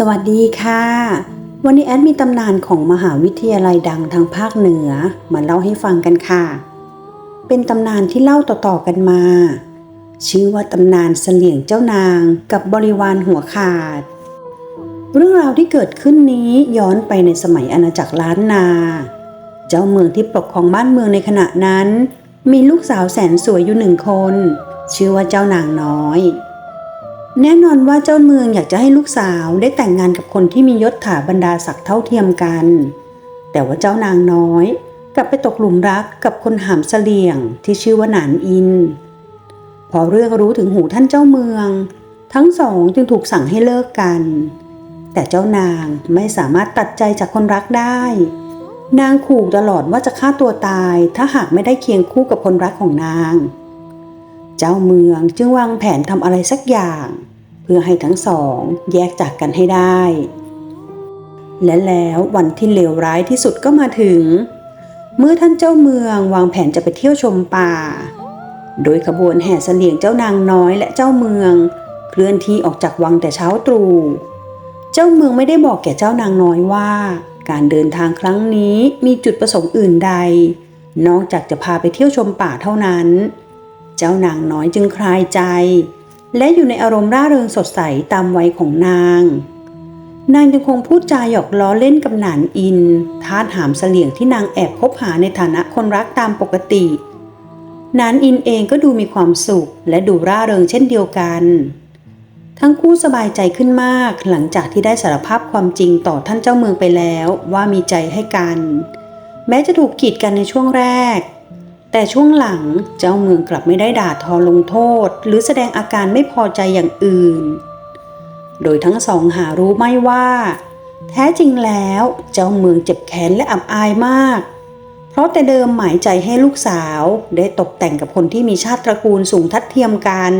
สวัสดีค่ะ วันนี้แอดมีตำนานของมหาวิทยาลัยดังทางภาคเหนือมาเล่าให้ฟังกันค่ะ เป็นตำนานที่เล่าต่อๆกันมา ชื่อว่าตำนานเสลี่ยงเจ้านางกับบริวารหัวขาด เรื่องราวที่เกิดขึ้นนี้ย้อนไปในสมัยอาณาจักรล้านนา เจ้าเมืองที่ปกครองบ้านเมืองในขณะนั้น มีลูกสาวแสนสวยอยู่หนึ่งคน ชื่อว่าเจ้านางน้อย แน่นอนว่าเจ้าเมืองอยากจะให้ลูกสาวได้แต่งงานกับคนที่มียศถาบรรดาศักดิ์เท่าเทียมกัน แต่ว่าเจ้านางน้อย กลับไปตกหลุมรักกับคนหามเสลี่ยงที่ชื่อว่าหนานอิน พอเรื่องรู้ถึงหูท่านเจ้าเมือง ทั้งสองจึงถูกสั่งให้เลิกกัน แต่เจ้านางไม่สามารถตัดใจจากคนรักได้ นางขู่ตลอดว่าจะฆ่าตัวตายถ้าหากไม่ได้เคียงคู่กับคนรักของนาง เจ้าเมืองจึงวางแผนทำอะไรสักอย่าง เพื่อให้ทั้งสองแยกจากกันให้ได้ และแล้ววันที่เลวร้ายที่สุดก็มาถึง เมื่อท่านเจ้าเมืองวางแผนจะไปเที่ยวชมป่า โดยขบวนแห่เสลียงเจ้านางน้อยและเจ้าเมือง เคลื่อนที่ออกจากวังแต่เช้าตรู่เจ้าเมืองไม่ได้บอกแก่เจ้านางน้อยว่า การเดินทางครั้งนี้มีจุดประสงค์อื่นใด นอกจากจะพาไปเที่ยวชมป่าเท่านั้น เจ้านางน้อยจึงคลายใจ และอยู่ในอารมณ์ร่าเริงสดใสตามวัยของนาง นางยังคงพูดจาหยอกล้อเล่นกับหนานอินท้าถามเสลี่ยงที่นางแอบคบหาในฐานะคนรักตามปกตินานอินเองก็ดูมีความสุขและดูร่าเริงเช่นเดียวกัน ทั้งคู่สบายใจขึ้นมากหลังจากที่ได้สารภาพความจริงต่อท่านเจ้าเมืองไปแล้วว่ามีใจให้กัน แม้จะถูกกีดกันในช่วงแรก แต่ช่วงหลังเจ้าเมืองกลับไม่ได้ด่าทอลงโทษ หรือแสดงอาการไม่พอใจอย่างอื่น โดยทั้งสองหารู้ไม่ว่า แท้จริงแล้วเจ้าเมืองเจ็บแค้นและอับอายมาก เพราะแต่เดิมหมายใจให้ลูกสาวได้ตกแต่งกับคนที่มีชาติตระกูลสูงทัดเทียมกัน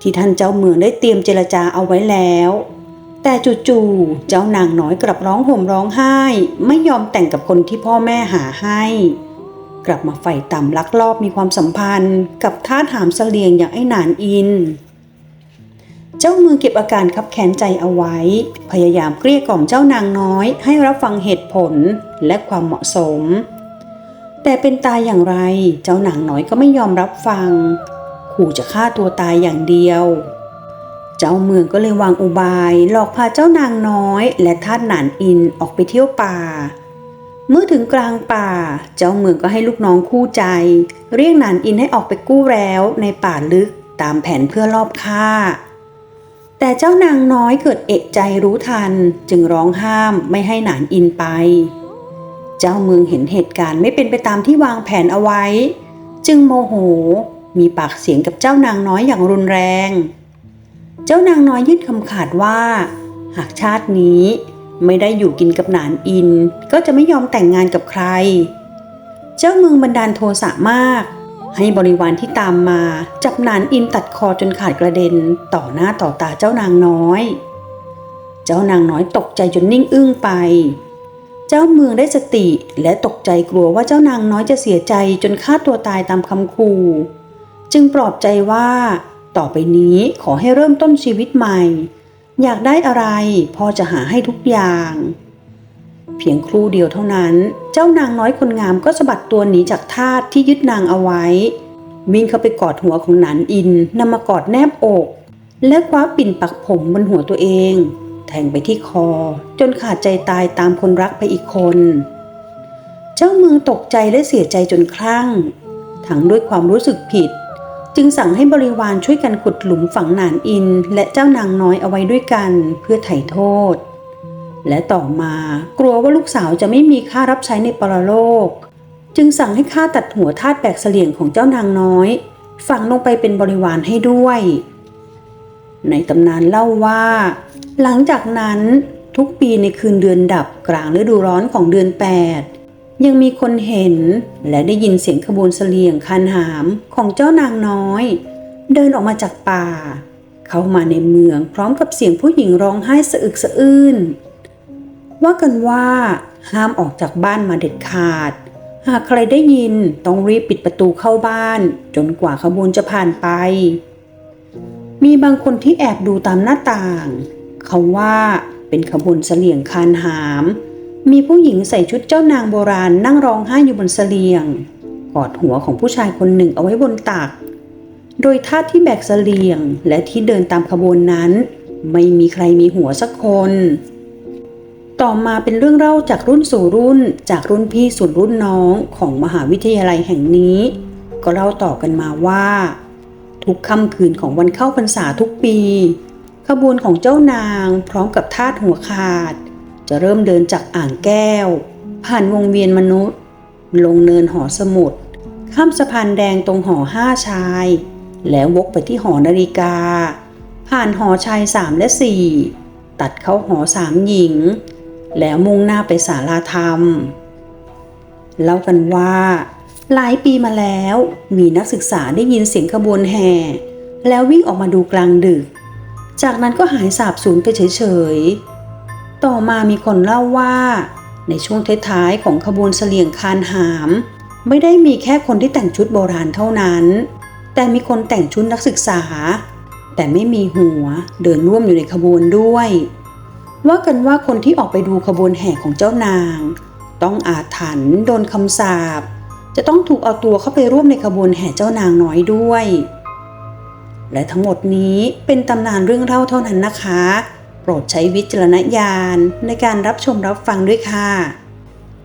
ที่ท่านเจ้าเมืองได้เตรียมเจรจาเอาไว้แล้วแต่จู่ๆ เจ้านางน้อยกลับร้องห่มร้องไห้ ไม่ยอมแต่งกับคนที่พ่อแม่หาให้ กลับมาไฟต่ำลักลอบมีความสัมพันธ์ กับท่าถามเสลียงอย่างไอ้หนานอิน เจ้าเมืองเก็บอาการคับแค้นใจเอาไว้ พยายามเกลี้ยกล่อมเจ้านางน้อย ให้รับฟังเหตุผลและความเหมาะสม แต่เป็นตายอย่างไรเจ้านางน้อยก็ไม่ยอมรับฟัง ขู่จะฆ่าตัวตายอย่างเดียวเจ้าเมืองก็เลยวางอุบาย หลอกพาเจ้านางน้อย และทาสหนานอินออกไปเที่ยวป่า เมื่อถึงกลางป่า เจ้าเมืองก็ให้ลูกน้องคู่ใจ เรียกหนานอินให้ออกไปกู้แล้วในป่าลึกตามแผนเพื่อลอบฆ่า แต่เจ้านางน้อยเกิดเอกใจรู้ทันจึงร้องห้ามไม่ให้หนานอินไป เจ้าเมืองเห็นเหตุการณ์ไม่เป็นไปตามที่วางแผนเอาไว้ จึงโมโหมีปากเสียงกับเจ้านางน้อยอย่างรุนแรง เจ้านางน้อยยื่นคำขาดว่า หากชาตินี้ ไม่ได้อยู่กินกับหนานอิน ก็จะไม่ยอมแต่งงานกับใคร เจ้าเมืองบันดาลโทสะมาก ให้บริวารที่ตามมาจับหนานอินตัดคอจนขาดกระเด็นต่อหน้าต่อตาเจ้านางน้อย เจ้านางน้อยตกใจจนนิ่งอึ้งไป เจ้าเมืองได้สติและตกใจกลัวว่าเจ้านางน้อยจะเสียใจจนฆ่าตัวตายตามคำขู่จึงปลอบใจว่า ต่อไปนี้ขอให้เริ่มต้นชีวิตใหม่ อยากได้อะไรพ่อจะหาให้ทุกอย่าง เพียงครู่เดียวเท่านั้น เจ้านางน้อยคนงามก็สะบัดตัวหนีจากทาสที่ยึดนางเอาไว้ วิ่งเข้าไปกอดหัวของหนานอินนำมากอดแนบอก และคว้าปิ่นปักผมบนหัวตัวเอง แทงไปที่คอ จนขาดใจตายตามคนรักไปอีกคน เจ้าเมืองตกใจและเสียใจจนคลั่งทั้งด้วยความรู้สึกผิด จึงสั่งให้บริวารช่วยกันขุดหลุมฝังหนานอิน และเจ้านางน้อยเอาไว้ด้วยกันเพื่อไถ่โทษ และต่อมากลัวว่าลูกสาวจะไม่มีค่ารับใช้ในปรโลก จึงสั่งให้ฆ่าตัดหัวทาสแบกเสลี่ยงของเจ้านางน้อย ฝังลงไปเป็นบริวารให้ด้วย ในตำนานเล่าว่า หลังจากนั้นทุกปีในคืนเดือนดับกลางฤดูร้อนของเดือน 8 ยังมีคนเห็นและได้ยินเสียงขบวนเสลียงคานหามของเจ้านางน้อย เดินออกมาจากป่า เข้ามาในเมืองพร้อมกับเสียงผู้หญิงร้องไห้สะอึกสะอื้นว่ากันว่าห้ามออกจากบ้านมาเด็ดขาด หากใครได้ยินต้องรีบปิดประตูเข้าบ้าน จนกว่าขบวนจะผ่านไป มีบางคนที่แอบดูตามหน้าต่าง เขาว่าเป็นขบวนเสลี่ยงคานหาม มีผู้หญิงใส่ชุดเจ้านางโบราณนั่งร้องไห้อยู่บนเสลียง กอดหัวของผู้ชายคนหนึ่งเอาไว้บนตัก โดยท่าที่แบกเสลียงและที่เดินตามขบวนนั้น ไม่มีใครมีหัวสักคน ต่อมาเป็นเรื่องเล่าจากรุ่นสู่รุ่น จากรุ่นพี่สู่รุ่นน้องของมหาวิทยาลัยแห่งนี้ ก็เล่าต่อกันมาว่า ทุกค่ำคืนของวันเข้าพรรษาทุกปี ขบวนของเจ้านางพร้อมกับทาสหัวขาด จะเริ่มเดินจากอ่างแก้ว ผ่านวงเวียนมนุษย์ ลงเนินหอสมุดข้ามสะพานแดงตรงหอห้าชาย แล้ววกไปที่หอนาฬิกา ผ่านหอชายสามและสี่ตัดเข้าหอสามหญิง แล้วมุ่งหน้าไปศาลาธรรม เล่ากันว่า หลายปีมาแล้วมีนักศึกษาได้ยินเสียงขบวนแห่ แล้ววิ่งออกมาดูกลางดึก จากนั้นก็หายสาบสูญไปเฉยๆ ต่อมามีคนเล่าว่า ในช่วงท้ายๆของขบวนเสลียงคานหาม ไม่ได้มีแค่คนที่แต่งชุดโบราณเท่านั้น แต่มีคนแต่งชุดนักศึกษา แต่ไม่มีหัวเดินร่วมอยู่ในขบวนด้วย ว่ากันว่าคนที่ออกไปดูขบวนแห่ของเจ้านาง ต้องอาถรรพ์โดนคำสาปจะต้องถูกเอาตัวเข้าไปร่วมในขบวนแห่เจ้านางน้อยด้วย และทั้งหมดนี้เป็นตำนานเรื่องเล่าเท่านั้นนะคะ โปรดใช้วิจารณญาณในการรับชมรับฟังด้วยค่ะ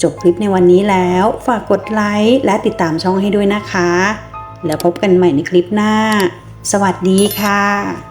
จบคลิปในวันนี้แล้ว ฝากกดไลค์และติดตามช่องให้ด้วยนะคะ แล้วพบกันใหม่ในคลิปหน้า สวัสดีค่ะ